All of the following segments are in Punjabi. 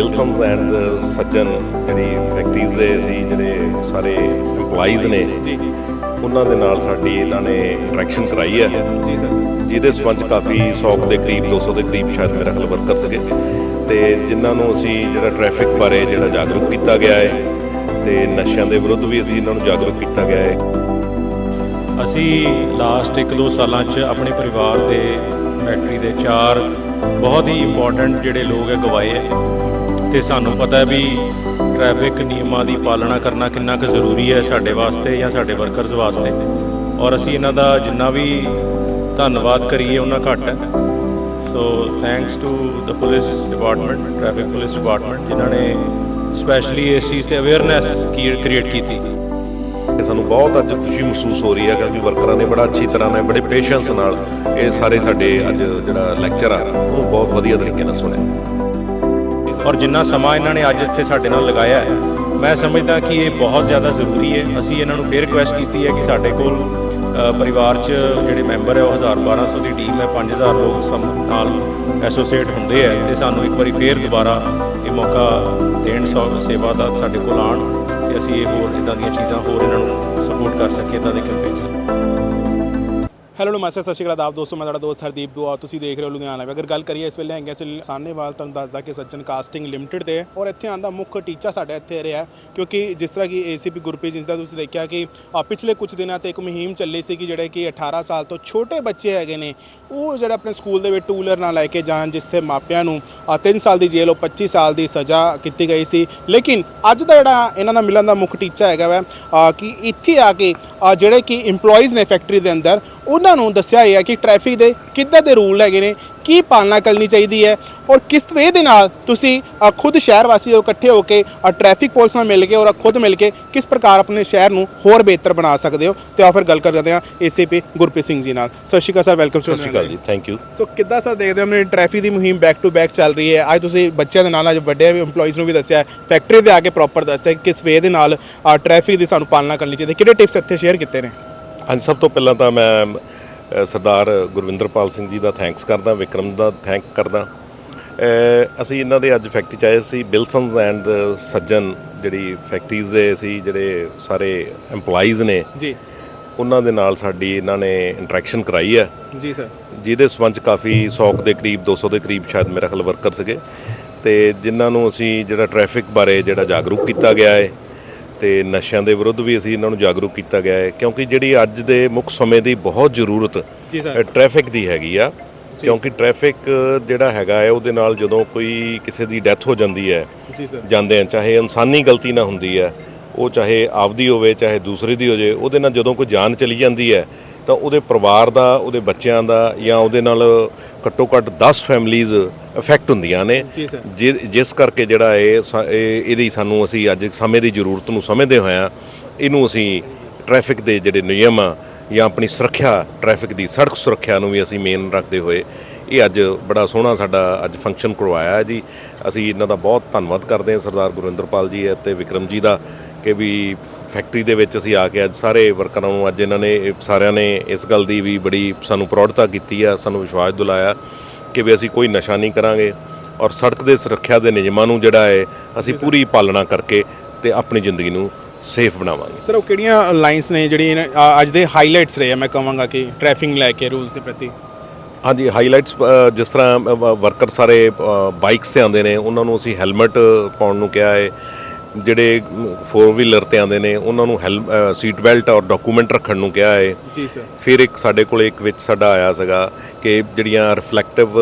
ਬਿਲਸਨਸ ਐਂਡ ਸੱਜਣ ਜਿਹੜੀ ਫੈਕਟਰੀਜ਼ ਦੇ ਸੀ ਜਿਹੜੇ ਸਾਰੇ EMPLOYEES ਨੇ ਜੀ ਉਹਨਾਂ ਦੇ ਨਾਲ ਸਾਡੀ ਇਹਨਾਂ ਨੇ ਇੰਟਰੈਕਸ਼ਨ ਕਰਾਈ ਹੈ। ਜੀ ਸਰ। ਜਿਹਦੇ ਸਬੰਧ ਕਾਫੀ 100 ਦੇ ਕਰੀਬ 200 ਦੇ ਕਰੀਬ ਸ਼ਾਇਦ ਮੇਰਾ ਖਿਆਲ ਵਰਕਰ ਸੀਗੇ। ਤੇ ਜਿਨ੍ਹਾਂ ਨੂੰ ਅਸੀਂ ਜਿਹੜਾ ਟ੍ਰੈਫਿਕ ਬਾਰੇ ਜਿਹੜਾ ਜਾਗਰੂਕ ਕੀਤਾ ਗਿਆ ਹੈ ਤੇ ਨਸ਼ਿਆਂ ਦੇ ਵਿਰੁੱਧ ਵੀ ਅਸੀਂ ਇਹਨਾਂ ਨੂੰ ਜਾਗਰੂਕ ਕੀਤਾ ਗਿਆ ਹੈ। ਅਸੀਂ ਲਾਸਟ 1-2 ਸਾਲਾਂ 'ਚ ਆਪਣੇ ਪਰਿਵਾਰ ਦੇ ਫੈਕਟਰੀ ਦੇ ਚਾਰ ਬਹੁਤ ਹੀ ਇੰਪੋਰਟੈਂਟ ਜਿਹੜੇ ਲੋਕ ਹੈ ਗਵਾਏ ਹੈ। ਤੇ ਸਾਨੂੰ ਪਤਾ ਵੀ ਟ੍ਰੈਫਿਕ ਨਿਯਮਾਂ ਦੀ ਪਾਲਣਾ ਕਰਨਾ ਕਿੰਨਾ ਕੁ ਜ਼ਰੂਰੀ ਹੈ ਸਾਡੇ ਵਾਸਤੇ ਜਾਂ ਸਾਡੇ ਵਰਕਰਸ ਵਾਸਤੇ। ਔਰ ਅਸੀਂ ਇਹਨਾਂ ਦਾ ਜਿੰਨਾ ਵੀ ਧੰਨਵਾਦ ਕਰੀਏ, ਉਹਨਾਂ ਘੱਟ ਹੈ। So thanks to the police department traffic police department ਜਿਨ੍ਹਾਂ ਨੇ ਸਪੈਸ਼ਲੀ ਇਸ ਚੀਜ਼ ਤੇ ਅਵੇਅਰਨੈਸ ਕ੍ਰੀਏਟ ਕੀਤੀ। ਤੇ ਸਾਨੂੰ ਬਹੁਤ ਅੱਜ ਖੁਸ਼ੀ ਮਹਿਸੂਸ ਹੋ ਰਹੀ ਹੈ ਕਿਉਂਕਿ ਵਰਕਰਾਂ ਨੇ ਬੜਾ ਅੱਛੀ ਤਰ੍ਹਾਂ ਨਾਲ, ਬੜੇ ਪੇਸ਼ੈਂਸ ਨਾਲ ਇਹ ਸਾਰੇ ਸਾਡੇ ਅੱਜ ਜਿਹੜਾ ਲੈਕਚਰ ਆ, ਉਹ ਬਹੁਤ ਵਧੀਆ ਤਰੀਕੇ ਨਾਲ ਸੁਣਿਆ। ਔਰ ਜਿੰਨਾ ਸਮਾਂ ਇਹਨਾਂ ਨੇ ਅੱਜ ਇੱਥੇ ਸਾਡੇ ਨਾਲ ਲਗਾਇਆ ਹੈ, ਮੈਂ ਸਮਝਦਾ ਕਿ ਇਹ ਬਹੁਤ ਜ਼ਿਆਦਾ ਜ਼ਰੂਰੀ ਹੈ। ਅਸੀਂ ਇਹਨਾਂ ਨੂੰ ਫੇਰ ਰਿਕੁਐਸਟ ਕੀਤੀ ਹੈ ਕਿ ਸਾਡੇ ਕੋਲ ਪਰਿਵਾਰ 'ਚ ਜਿਹੜੇ ਮੈਂਬਰ ਹੈ, ਉਹ 1000 1200 ਦੀ ਟੀਮ ਹੈ 5000 ਲੋਕ ਸਮ, ਨਾਲ ਐਸੋਸੀਏਟ ਹੁੰਦੇ ਹੈ ਤੇ ਸਾਨੂੰ ਇੱਕ ਵਾਰੀ ਫੇਰ ਦੁਬਾਰਾ ਇਹ ਮੌਕਾ ਦੇਣ, ਸੌ- ਸੇਵਾ ਦਾ ਸਾਡੇ ਕੋਲ ਆਉਣ ਤੇ ਅਸੀਂ ਇਹ ਹੋਰ, ਇਦਾਂ ਦੀਆਂ ਚੀਜ਼ਾਂ ਹੋਰ ਇਹਨਾਂ ਨੂੰ ਸਪੋਰਟ ਕਰ ਸਕੀਏ, ਇਦਾਂ ਦੇ ਕੈਂਪੇਨਸ ਹੈਲੋ ਨਮਸਤੇ, ਸਤਿ ਸ਼੍ਰੀ ਅਕਾਲ ਆਪ ਦੋਸਤੋ, ਮੈਂ ਤੁਹਾਡਾ ਦੋਸਤ ਹਰਦੀਪ ਦੁਆ। ਤੁਸੀਂ ਦੇਖ ਰਹੇ ਹੋ ਲੁਧਿਆਣਾ ਅਗਰ ਗੱਲ ਕਰੀਏ ਇਸ ਵੇਲੇ ਹੈਗੇ ਅਸੀਂ ਸਾਹਨੇਵਾਲ, ਤੁਹਾਨੂੰ ਦੱਸਦਾ ਕਿ ਸੱਜਣ ਕਾਸਟਿੰਗ ਲਿਮਟਿਡ ਤੇ। ਔਰ ਇੱਥੇ ਆਉਣ ਮੁੱਖ ਟੀਚਾ ਸਾਡਾ ਇੱਥੇ ਰਿਹਾ, ਕਿਉਂਕਿ ਜਿਸ ਤਰ੍ਹਾਂ ਕਿ ਏਸੀਪੀ ਗੁਰਪ੍ਰੀਤ ਜਿਸ ਦਾ ਤੁਸੀਂ ਦੇਖਿਆ ਕਿ ਪਿਛਲੇ ਕੁਝ ਦਿਨਾਂ ਤੇ ਇੱਕ ਮੁਹਿੰਮ ਚੱਲੀ ਸੀ ਕਿ ਜਿਹੜੇ ਕਿ 18 ਸਾਲ ਤੋਂ ਛੋਟੇ ਬੱਚੇ ਹੈਗੇ ਨੇ, ਉਹ ਜਿਹੜਾ ਆਪਣੇ ਸਕੂਲ ਦੇ ਵਿੱਚ ਟੂਲਰ ਨਾਲ ਲੈ ਕੇ ਜਾਣ, ਜਿਸ ਤੇ ਮਾਪਿਆਂ ਨੂੰ 3 ਸਾਲ ਦੀ ਜੇਲ੍ਹ ਔਰ 25 ਸਾਲ ਦੀ ਸਜ਼ਾ ਕੀਤੀ ਗਈ ਸੀ। ਲੇਕਿਨ ਅੱਜ ਦਾ ਜਿਹੜਾ ਇਹਨਾਂ ਨਾਲ ਮਿਲਣ ਦਾ ਮੁੱਖ ਟੀਚਾ ਹੈਗਾ ਵਾ ਕਿ ਇੱਥੇ ਆ ਕੇ ਜਿਹੜੇ ਕਿ EMPLOYEES ਨੇ ਫੈਕਟਰੀ ਦੇ ਅੰਦਰ ਉਹਨਾਂ ਨੂੰ ਦੱਸਿਆ ਹੈ ਕਿ ਟ੍ਰੈਫਿਕ ਦੇ ਕਿੱਦਾਂ ਦੇ ਰੂਲ ਹੈਗੇ ਨੇ ਕੀ ਪਾਲਣਾ ਕਰਨੀ ਚਾਹੀਦੀ ਹੈ ਔਰ ਕਿਸ ਵੇ ਦੇ ਨਾਲ ਤੁਸੀਂ ਅ, ਖੁਦ ਸ਼ਹਿਰ ਵਾਸੀ ਇਕੱਠੇ ਹੋ ਕੇ ਅ, ਟ੍ਰੈਫਿਕ ਪੁਲਿਸ ਨਾਲ ਮਿਲ ਕੇ ਔਰ ਖੁਦ ਮਿਲ ਕੇ ਕਿਸ ਪ੍ਰਕਾਰ ਆਪਣੇ ਸ਼ਹਿਰ ਨੂੰ ਹੋਰ ਬਿਹਤਰ ਬਣਾ ਸਕਦੇ ਹੋ। ਤੇ ਆ ਫਿਰ ਗੱਲ ਕਰਦੇ ਹਾਂ ਏਸੀਪੀ ਗੁਰਪ੍ਰੀਤ ਸਿੰਘ ਜੀ ਨਾਲ। ਸਤਿ ਸ਼੍ਰੀ ਅਕਾਲ ਸਰ ਵੈਲਕਮ ਸਤਿ ਸ਼੍ਰੀ ਅਕਾਲ ਜੀ ਥੈਂਕ ਯੂ ਸੋ ਕਿੱਦਾਂ ਸਰ ਦੇਖਦੇ ਹੋ ਆਪਣੀ ਟ੍ਰੈਫਿਕ ਦੀ ਮੁਹਿੰਮ ਬੈਕ ਟੂ ਬੈਕ ਚੱਲ ਰਹੀ ਹੈ। ਅੱਜ ਤੁਸੀਂ ਬੱਚਿਆਂ ਦੇ ਨਾਲ ਅੱਜ ਵੱਡੇ EMPLOYEES ਨੂੰ ਵੀ ਦੱਸਿਆ ਫੈਕਟਰੀ ਦੇ ਆ ਕੇ ਪ੍ਰੋਪਰ ਦੱਸਿਆ ਕਿ ਕਿਸ ਵੇ ਦੇ ਨਾਲ ਟ੍ਰੈਫਿਕ ਦੀ ਸਾਨੂੰ ਪਾਲਣਾ ਕਰਨੀ ਚਾਹੀਦੀ ਹੈ। ਕਿਹੜੇ ਟਿਪਸ ਇੱਥੇ ਸ਼ੇਅਰ ਕੀਤੇ ਨੇ? ਹਾਂਜੀ ਸਭ ਤੋਂ ਪਹਿਲਾਂ ਤਾਂ ਮੈਂ ਸਰਦਾਰ ਗੁਰਵਿੰਦਰਪਾਲ ਸਿੰਘ ਜੀ ਦਾ ਥੈਂਕਸ ਕਰਦਾ ਵਿਕਰਮ ਦਾ ਥੈਂਕ ਕਰਦਾ। ਅਸੀਂ ਇਹਨਾਂ ਦੇ ਅੱਜ ਫੈਕਟਰੀ ਚ ਆਏ ਸੀ ਬਿਲਸਨਸ ਐਂਡ ਸੱਜਣ ਜਿਹੜੀ ਫੈਕਟਰੀਜ਼ ਦੇ ਸੀ ਜਿਹੜੇ ਸਾਰੇ EMPLOYEES ਨੇ ਜੀ। ਉਹਨਾਂ ਦੇ ਨਾਲ ਸਾਡੀ ਇਹਨਾਂ ਨੇ ਇੰਟਰੈਕਸ਼ਨ ਕਰਾਈ ਹੈ। ਜੀ ਸਰ ਜਿਹਦੇ ਸਬੰਧ ਕਾਫੀ 100 ਦੇ ਕਰੀਬ 200 ਦੇ ਕਰੀਬ ਸ਼ਾਇਦ ਮੇਰਾ ਖਿਆਲ ਵਰਕਰ ਸੀਗੇ। ਤੇ ਜਿਨ੍ਹਾਂ ਨੂੰ ਅਸੀਂ ਜਿਹੜਾ ਟ੍ਰੈਫਿਕ ਬਾਰੇ ਜਿਹੜਾ ਜਾਗਰੂਕ ਕੀਤਾ ਗਿਆ ਹੈ ਤੇ ਨਸ਼ਿਆਂ ਦੇ ਵਿਰੁੱਧ ਵੀ ਅਸੀਂ ਇਹਨਾਂ ਨੂੰ ਜਾਗਰੂਕ ਕੀਤਾ ਗਿਆ ਹੈ ਕਿਉਂਕਿ ਜਿਹੜੀ ਅੱਜ ਦੇ ਮੁੱਖ ਸਮੇਂ ਦੀ ਬਹੁਤ ਜ਼ਰੂਰਤ ਟ੍ਰੈਫਿਕ ਦੀ ਹੈਗੀ ਆ ਕਿਉਂਕਿ ਟ੍ਰੈਫਿਕ ਜਿਹੜਾ ਹੈਗਾ ਹੈ ਉਹਦੇ ਨਾਲ ਜਦੋਂ ਕੋਈ ਕਿਸੇ ਦੀ ਡੈਥ ਹੋ ਜਾਂਦੀ ਹੈ ਜੀ ਸਰ। ਜਾਂਦੇ ਆ ਚਾਹੇ ਇਨਸਾਨੀ ਗਲਤੀ ਨਾ ਹੁੰਦੀ ਹੈ ਉਹ ਚਾਹੇ ਆਪਦੀ ਹੋਵੇ ਚਾਹੇ ਦੂਸਰੇ ਦੀ ਹੋ ਜੇ ਉਹਦੇ ਨਾਲ ਜਦੋਂ ਕੋਈ ਜਾਨ ਚਲੀ ਜਾਂਦੀ ਹੈ ਤਾਂ ਉਹਦੇ ਪਰਿਵਾਰ ਦਾ ਉਹਦੇ ਬੱਚਿਆਂ ਦਾ ਜਾਂ ਉਹਦੇ ਨਾਲ ਘੱਟੋ ਘੱਟ 10 ਫੈਮਲੀਆਂ ਇਫੈਕਟ ਹੁੰਦੀਆਂ ਨੇ। ਜਿਸ ਕਰਕੇ ਜਿਹੜਾ ਇਹ- ਇਹਦੀ ਸਾਨੂੰ ਅਸੀਂ ਅੱਜ ਸਮੇਂ ਦੀ ਜ਼ਰੂਰਤ ਨੂੰ ਸਮਝਦੇ ਹੋਇਆਂ ਇਹਨੂੰ ਅਸੀਂ ਟ੍ਰੈਫਿਕ ਦੇ ਜਿਹੜੇ ਨਿਯਮ ਆ ਜਾਂ ਆਪਣੀ ਸੁਰੱਖਿਆ ਟ੍ਰੈਫਿਕ ਦੀ ਸੜਕ ਸੁਰੱਖਿਆ ਨੂੰ ਵੀ ਅਸੀਂ ਮੇਨ ਰੱਖਦੇ ਹੋਏ ਇਹ ਅੱਜ ਬੜਾ ਸੋਹਣਾ ਸਾਡਾ ਅੱਜ ਫੰਕਸ਼ਨ ਕਰਵਾਇਆ ਹੈ ਜੀ। ਅਸੀਂ ਇਹਨਾਂ ਦਾ ਬਹੁਤ ਧੰਨਵਾਦ ਕਰਦੇ ਹਾਂ ਸਰਦਾਰ ਗੁਰਿੰਦਰਪਾਲ ਜੀ ਅਤੇ ਵਿਕਰਮ ਜੀ ਦਾ ਕਿ ਵੀ ਫੈਕਟਰੀ ਦੇ ਵਿੱਚ ਅਸੀਂ ਆ ਕੇ ਅੱਜ ਸਾਰੇ ਵਰਕਰਾਂ ਨੂੰ ਅੱਜ ਇਹਨਾਂ ਨੇ ਸਾਰਿਆਂ ਨੇ ਇਸ ਗੱਲ ਦੀ ਵੀ ਬੜੀ ਸਾਨੂੰ ਪ੍ਰੌੜਤਾ ਕੀਤੀ ਆ ਸਾਨੂੰ ਵਿਸ਼ਵਾਸ ਦਿਲਾਇਆ ਕਿ ਵੀ ਅਸੀਂ ਕੋਈ ਨਸ਼ਾ ਨਹੀਂ ਕਰਾਂਗੇ ਔਰ ਸੜਕ ਦੇ ਸੁਰੱਖਿਆ ਦੇ ਨਿਯਮਾਂ ਨੂੰ ਜਿਹੜਾ ਹੈ ਅਸੀਂ ਪੂਰੀ ਪਾਲਣਾ ਕਰਕੇ ਤੇ ਆਪਣੀ ਜ਼ਿੰਦਗੀ ਨੂੰ ਸੇਫ ਬਣਾਵਾਂਗੇ। ਸਰ ਉਹ ਕਿਹੜੀਆਂ ਲਾਈਨਸ ਨੇ ਅ, ਅੱਜ ਦੇ ਹਾਈਲਾਈਟਸ ਰਹੇ ਆ? ਮੈਂ ਕਹਾਂਗਾ ਕਿ ਟ੍ਰੈਫਿਕ ਲੈ ਕੇ ਰੂਲਸ ਦੇ ਪ੍ਰਤੀ। ਹਾਂਜੀ ਹਾਈਲਾਈਟਸ ਜਿਸ ਤਰ੍ਹਾਂ ਵਰਕਰ ਸਾਰੇ ਬਾਈਕਸ ਤੇ ਆਉਂਦੇ ਨੇ ਉਹਨਾਂ ਨੂੰ ਅਸੀਂ ਹੈਲਮਟ ਪਾਉਣ ਨੂੰ ਕਿਹਾ ਹੈ। ਜਿਹੜੇ 4 ਵੀਲਰ ਤੇ ਆਉਂਦੇ ਨੇ ਉਹਨਾਂ ਨੂੰ ਹੈਲ ਸੀਟ ਬੈਲਟ ਔਰ ਡਾਕੂਮੈਂਟ ਰੱਖਣ ਨੂੰ ਕਿਹਾ ਹੈ। ਜੀ ਸਰ ਫਿਰ ਇੱਕ ਸਾਡੇ ਕੋਲ ਇੱਕ ਵਿੱਚ ਸਾਡਾ ਆਇਆ ਸੀਗਾ ਕਿ ਜਿਹੜੀਆਂ ਰਿਫਲੈਕਟਿਵ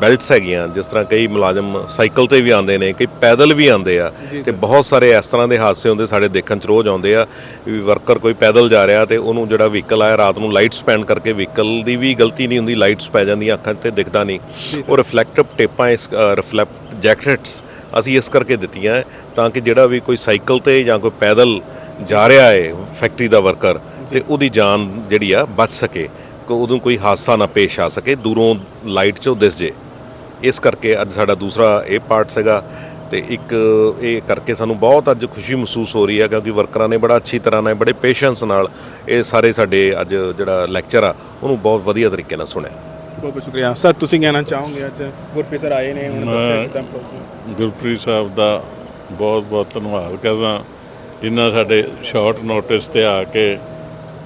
ਬੈਲਟਸ ਹੈਗੀਆਂ ਜਿਸ ਤਰ੍ਹਾਂ ਕਈ ਮੁਲਾਜ਼ਮ ਸਾਈਕਲ ਤੇ ਵੀ ਆਉਂਦੇ ਨੇ ਕਈ ਪੈਦਲ ਵੀ ਆਉਂਦੇ ਆ ਤੇ ਬਹੁਤ ਸਾਰੇ ਇਸ ਤਰ੍ਹਾਂ ਦੇ ਹਾਦਸੇ ਹੁੰਦੇ ਸਾਡੇ ਦੇਖਣ ਚ ਰੋਜ਼ ਆਉਂਦੇ ਆ ਵੀ ਵਰਕਰ ਕੋਈ ਪੈਦਲ ਜਾ ਰਿਹਾ ਤੇ ਉਹਨੂੰ ਜਿਹੜਾ ਵਹੀਕਲ ਆਇਆ ਰਾਤ ਨੂੰ ਲਾਈਟਸ ਪੈਣ ਕਰਕੇ ਵਹੀਕਲ ਦੀ ਵੀ ਗਲਤੀ ਨਹੀਂ ਹੁੰਦੀ ਲਾਈਟਸ ਪੈ ਜਾਂਦੀਆਂ ਅੱਖਾਂ ਤੇ ਦਿਖਦਾ ਨਹੀਂ। ਉਹ ਰਿਫਲੈਕਟਿਵ ਟੇਪਾਂ ਇਸ ਰਿਫਲੈਕਟ ਜੈਕਟਸ ਅਸੀਂ ਇਸ ਕਰਕੇ ਦਿੱਤੀਆਂ ਤਾਂ ਕਿ ਜਿਹੜਾ ਵੀ ਕੋਈ ਸਾਈਕਲ ਤੇ ਜਾਂ ਕੋਈ ਪੈਦਲ ਜਾ ਰਿਹਾ ਹੈ ਫੈਕਟਰੀ ਦਾ ਵਰਕਰ ਤੇ ਉਹਦੀ ਜਾਨ ਜਿਹੜੀ ਆ ਬਚ ਸਕੇ ਕਿ ਉਦੋਂ ਕੋਈ ਹਾਦਸਾ ਨਾ ਪੇਸ਼ ਆ ਸਕੇ ਦੂਰੋਂ ਲਾਈਟ 'ਚੋਂ ਦਿਸ ਜੇ। ਇਸ ਕਰਕੇ ਅੱਜ ਸਾਡਾ ਦੂਸਰਾ ਇਹ ਪਾਰਟ ਸੀਗਾ ਤੇ ਇੱਕ ਇਹ ਕਰਕੇ ਸਾਨੂੰ ਬਹੁਤ ਅੱਜ ਖੁਸ਼ੀ ਮਹਿਸੂਸ ਹੋ ਰਹੀ ਹੈ ਕਿਉਂਕਿ ਵਰਕਰਾਂ ਨੇ ਬੜਾ ਅੱਛੀ ਤਰ੍ਹਾਂ ਨਾਲ ਬੜੇ ਪੇਸ਼ੈਂਸ ਨਾਲ ਇਹ ਸਾਰੇ ਸਾਡੇ ਅੱਜ ਜਿਹੜਾ ਲੈਕਚਰ ਆ ਉਹਨੂੰ ਬਹੁਤ ਵਧੀਆ ਤਰੀਕੇ ਨਾਲ ਸੁਣਿਆ। ਬਹੁਤ ਸ਼ੁਕਰੀਆ। ਸਰ ਤੁਸੀਂ ਕਹਿਣਾ ਚਾਹੋਗੇ ਅੱਜ ਗੁਰਪ੍ਰੀਤ ਸਰ ਆਏ ਨੇ ਹੁਣ ਦੱਸਿਆ ਕਿਦਾਂ ਪ੍ਰੋਸੈਸ ਗੁਰਪ੍ਰੀਤ ਸਾਹਿਬ ਦਾ ਬਹੁਤ ਬਹੁਤ ਧੰਨਵਾਦ ਕਰਦਾ। ਜਿਨ੍ਹਾਂ ਸਾਡੇ ਸ਼ਾਰਟ ਨੋਟਿਸ ਤੇ ਆ ਕੇ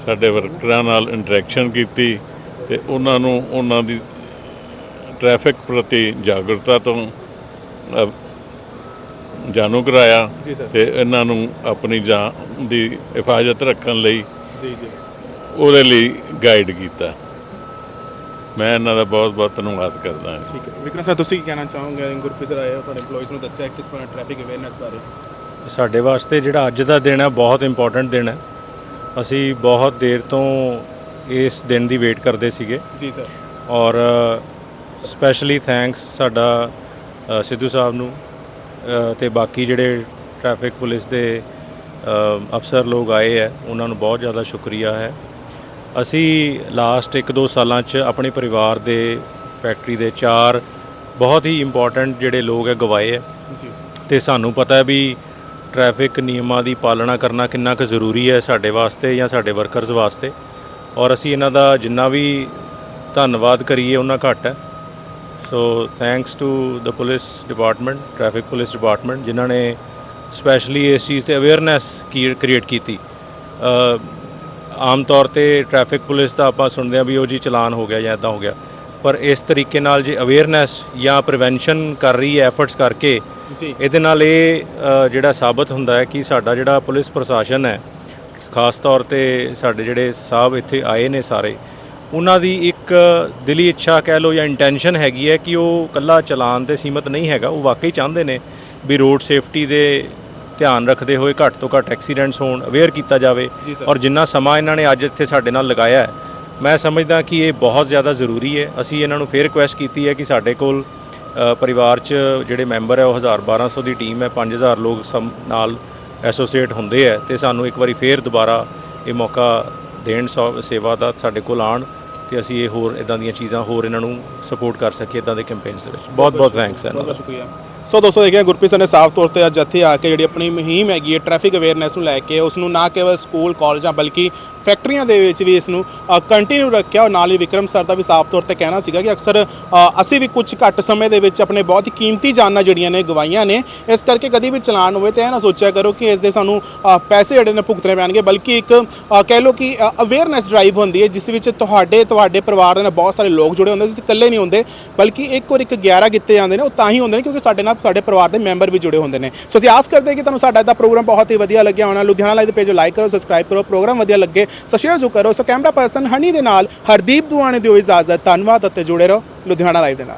ਸਾਡੇ ਵਰਕਰਾਂ ਨਾਲ ਇੰਟਰੈਕਸ਼ਨ ਕੀਤੀ ਤੇ ਉਹਨਾਂ ਨੂੰ ਉਹਨਾਂ ਦੀ ਟ੍ਰੈਫਿਕ ਪ੍ਰਤੀ ਜਾਗਰੂਕਤਾ ਤੋਂ ਜਾਣੂ ਕਰਾਇਆ ਜੀ ਸਰ। ਤੇ ਇਹਨਾਂ ਨੂੰ ਆਪਣੀ ਜਾਨ ਦੀ ਹਿਫਾਜ਼ਤ ਰੱਖਣ ਲਈ ਜੀ ਜੀ। ਉਹਦੇ ਲਈ ਗਾਈਡ ਕੀਤਾ। ਮੈਂ ਇਹਨਾਂ ਦਾ ਬਹੁਤ ਬਹੁਤ ਧੰਨਵਾਦ ਕਰਦਾ ਹਾਂ। ਠੀਕ ਹੈ। ਵਿਕਰਮ ਸਰ ਤੁਸੀਂ ਕੀ ਕਹਿਣਾ ਚਾਹੋਗੇ? ਗੁਰਪ੍ਰੀਤ ਸਰ ਆਏ ਹੋ ਤੁਹਾਡੇ EMPLOYEES ਨੂੰ ਦੱਸਿਆ ਕਿਸ ਤਰ੍ਹਾਂ ਟ੍ਰੈਫਿਕ ਅਵੇਅਰਨੈਸ ਬਾਰੇ। ਸਾਡੇ ਵਾਸਤੇ ਜਿਹੜਾ ਅੱਜ ਦਾ ਦਿਨ ਹੈ ਬਹੁਤ ਇੰਪੋਰਟੈਂਟ ਦਿਨ ਹੈ। ਅਸੀਂ ਬਹੁਤ ਦੇਰ ਤੋਂ ਇਸ ਦਿਨ ਦੀ ਵੇਟ ਕਰਦੇ ਸੀਗੇ। ਜੀ ਸਰ ਔਰ ਸਪੈਸ਼ਲੀ ਥੈਂਕਸ ਸਾਡਾ ਅ, ਸਿੱਧੂ ਸਾਹਿਬ ਨੂੰ ਅ, ਤੇ ਬਾਕੀ ਜਿਹੜੇ ਟ੍ਰੈਫਿਕ ਪੁਲਿਸ ਦੇ ਅ, ਅਫਸਰ ਲੋਕ ਆਏ ਹੈ ਉਹਨਾਂ ਨੂੰ ਬਹੁਤ ਜ਼ਿਆਦਾ ਸ਼ੁਕਰੀਆ ਹੈ। ਅਸੀਂ ਲਾਸਟ 1-2 ਸਾਲਾਂ 'ਚ ਆਪਣੇ ਪਰਿਵਾਰ ਦੇ ਫੈਕਟਰੀ ਦੇ ਚਾਰ ਬਹੁਤ ਹੀ ਇੰਪੋਰਟੈਂਟ ਜਿਹੜੇ ਲੋਕ ਹੈ ਗਵਾਏ ਹੈ ਜੀ। ਤੇ ਸਾਨੂੰ ਪਤਾ ਹੈ ਵੀ ਟ੍ਰੈਫਿਕ ਨਿਯਮਾਂ ਦੀ ਪਾਲਣਾ ਕਰਨਾ ਕਿੰਨਾ ਕੁ ਜ਼ਰੂਰੀ ਹੈ ਸਾਡੇ ਵਾਸਤੇ ਜਾਂ ਸਾਡੇ ਵਰਕਰਸ ਵਾਸਤੇ। ਔਰ ਅਸੀਂ ਇਹਨਾਂ ਦਾ ਜਿੰਨਾ ਵੀ ਧੰਨਵਾਦ ਕਰੀਏ ਉਹਨਾਂ ਘੱਟ ਹੈ। So thanks to the police department traffic police department ਜਿਨ੍ਹਾਂ ਨੇ ਸਪੈਸ਼ਲੀ ਇਸ ਚੀਜ਼ ਤੇ ਅਵੇਅਰਨੈਸ ਕ੍ਰੀਏਟ ਕੀਤੀ। ਆਮ ਤੌਰ ਤੇ ਟ੍ਰੈਫਿਕ ਪੁਲਿਸ ਦਾ ਆਪਾਂ ਸੁਣਦੇ ਹਾਂ ਵੀ ਉਹ ਜੀ ਚਲਾਨ ਹੋ ਗਿਆ ਜਾਂ ਇਦਾਂ ਹੋ ਗਿਆ। ਪਰ ਇਸ ਤਰੀਕੇ ਨਾਲ ਜੇ ਅਵੇਅਰਨੈਸ ਜਾਂ ਪ੍ਰੀਵੈਂਸ਼ਨ ਕਰ ਰਹੀ ਹੈ ਐਫਰਟਸ ਕਰਕੇ ਇਹਦੇ ਨਾਲ ਇਹ ਜਿਹੜਾ ਸਾਬਤ ਹੁੰਦਾ ਹੈ ਕਿ ਸਾਡਾ ਜਿਹੜਾ ਪੁਲਿਸ ਪ੍ਰਸ਼ਾਸਨ ਹੈ ਖਾਸ ਤੌਰ ਤੇ ਸਾਡੇ ਜਿਹੜੇ ਸਾਹਿਬ ਇੱਥੇ ਆਏ ਨੇ ਸਾਰੇ ਉਹਨਾਂ ਦੀ ਇੱਕ ਦਿਲੀ ਇੱਛਾ ਕਹਿ ਲਓ ਜਾਂ ਇੰਟੈਂਸ਼ਨ ਹੈਗੀ ਹੈ ਕਿ ਉਹ ਕੱਲਾ ਚਲਾਨ ਤੇ ਸੀਮਤ ਨਹੀਂ ਹੈਗਾ ਉਹ ਵਾਕਈ ਚਾਹੁੰਦੇ ਨੇ ਵੀ ਰੋਡ ਸੇਫਟੀ ਦੇ ਧਿਆਨ ਰੱਖਦੇ ਹੋਏ ਘੱਟ ਤੋਂ ਘੱਟ ਐਕਸੀਡੈਂਟਸ ਹੋਣ ਅਵੇਅਰ ਕੀਤਾ ਜਾਵੇ। ਔਰ ਜਿੰਨਾ ਸਮਾਂ ਇਹਨਾਂ ਨੇ ਅੱਜ ਇੱਥੇ ਸਾਡੇ ਨਾਲ ਲਗਾਇਆ ਹੈ ਮੈਂ ਸਮਝਦਾ ਕਿ ਇਹ ਬਹੁਤ ਜ਼ਿਆਦਾ ਜ਼ਰੂਰੀ ਹੈ। ਅਸੀਂ ਇਹਨਾਂ ਨੂੰ ਫੇਰ ਰਿਕੁਐਸਟ ਕੀਤੀ ਹੈ ਕਿ ਸਾਡੇ ਕੋਲ ਪਰਿਵਾਰ 'ਚ ਜਿਹੜੇ ਮੈਂਬਰ ਹੈ ਉਹ 1200 ਦੀ ਟੀਮ ਹੈ 5000 ਲੋਕ ਨਾਲ ਐਸੋਸੀਏਟ ਹੁੰਦੇ ਹੈ ਤੇ ਸਾਨੂੰ ਇੱਕ ਵਾਰੀ ਫੇਰ ਦੁਬਾਰਾ ਇਹ ਮੌਕਾ ਦੇਣ ਸੇਵਾ ਦਾ ਸਾਡੇ ਕੋਲ ਆਣ ਤੇ ਅਸੀਂ ਇਹ ਹੋਰ ਇਦਾਂ ਦੀਆਂ ਚੀਜ਼ਾਂ ਹੋਰ ਇਹਨਾਂ ਨੂੰ ਸਪੋਰਟ ਕਰ ਸਕੀਏ ਇਦਾਂ ਦੇ ਕੈਂਪੇਨਸ ਦੇ ਵਿੱਚ। ਬਹੁਤ ਬਹੁਤ ਥੈਂਕਸ ਹੈ ਬਹੁਤ ਸ਼ੁਕਰੀਆ। ਸੋ ਦੋਸਤੋ ਦੇਖਿਆ ਗੁਰਪ੍ਰੀਤ ਸਰ ਨੇ ਸਾਫ਼ ਤੌਰ ਤੇ ਅੱਜ ਇੱਥੇ ਆ ਕੇ ਜਿਹੜੀ ਆਪਣੀ ਮੁਹਿੰਮ ਹੈਗੀ ਹੈ ਟ੍ਰੈਫਿਕ ਅਵੇਅਰਨੈਸ ਨੂੰ ਲੈ ਕੇ ਉਸ ਨੂੰ ਨਾ ਕੇਵਲ ਸਕੂਲ, ਕਾਲਜਾਂ ਬਲਕਿ ਫੈਕਟਰੀਆਂ ਦੇ ਵਿੱਚ ਵੀ ਇਸ ਨੂੰ ਕੰਟੀਨਿਊ ਰੱਖਿਆ ਔਰ ਨਾਲ ਹੀ ਵਿਕਰਮ ਸਰ ਦਾ ਵੀ ਸਾਫ਼ ਤੌਰ ਤੇ ਕਹਿਣਾ ਸੀਗਾ ਕਿ ਅਕਸਰ ਅਸੀਂ ਵੀ ਕੁਝ ਘੱਟ ਸਮੇਂ ਦੇ ਵਿੱਚ ਆਪਣੇ ਬਹੁਤ ਕੀਮਤੀ ਜਾਨਾਂ ਜਿਹੜੀਆਂ ਨੇ ਗਵਾਈਆਂ ਨੇ, ਇਸ ਕਰਕੇ ਕਦੀ ਵੀ ਚਲਾਨ ਹੋਵੇ ਤੇ ਇਹ ਨਾ ਸੋਚਿਆ ਕਰੋ ਕਿ ਇਸ ਦੇ ਸਾਨੂੰ ਪੈਸੇ ਜਿਹੜੇ ਨੇ ਭੁਗਤਣੇ ਪੈਣਗੇ, ਬਲਕਿ ਇੱਕ ਕਹਿ ਲਓ ਕਿ ਅਵੇਅਰਨੈਸ ਡਰਾਈਵ ਹੁੰਦੀ ਹੈ, ਜਿਸ ਵਿੱਚ ਤੁਹਾਡੇ ਤੁਹਾਡੇ ਪਰਿਵਾਰ ਦੇ ਨਾਲ ਬਹੁਤ ਸਾਰੇ ਲੋਕ ਜੁੜੇ ਹੁੰਦੇ, ਤੁਸੀਂ ਇਕੱਲੇ ਨਹੀਂ ਹੁੰਦੇ, ਬਲਕਿ ਇੱਕ ਔਰ ਇੱਕ 11 ਕੀਤੇ ਜਾਂਦੇ ਨੇ, ਉਹ ਤਾਂ ਹੀ ਹੁੰਦੇ ਨੇ ਕਿਉਂਕਿ ਸਾਡੇ ਨਾਲ ਸਾਡੇ ਪਰਿਵਾਰ ਦੇ ਮੈਂਬਰ ਵੀ ਜੁੜੇ ਹੁੰਦੇ ਨੇ। ਸੋ ਅਸੀਂ ਆਸ ਕਰਦੇ ਹਾਂ ਕਿ ਤੁਹਾਨੂੰ ਸਾਡਾ ਇਹਦਾ ਪ੍ਰੋਗਰਾਮ ਬਹੁਤ ਹੀ ਵਧੀਆ ਲੱਗਿਆ ਹੋਣਾ। ਲੁਧਿਆਣਾ ਲਾਈਵ ਪੇਜ ਲਾਈਕ ਕਰੋ ਸਬਸਕ੍ਰਾਈਬ ਕਰੋ, ਪ੍ਰੋਗਰਾਮ ਵਧੀਆ ਲੱਗੇ ਸੋ ਜੋ ਕਰੋ। ਸੋ ਕੈਮਰਾ ਪਰਸਨ ਹਨੀ ਦੇ ਨਾਲ ਹਰਦੀਪ ਦੁਆਣੇ ਦਿਓ ਇਜਾਜ਼ਤ। ਧੰਨਵਾਦ ਅਤੇ ਜੁੜੇ ਰਹੋ ਲੁਧਿਆਣਾ ਲਾਈਵ ਦੇ ਨਾਲ।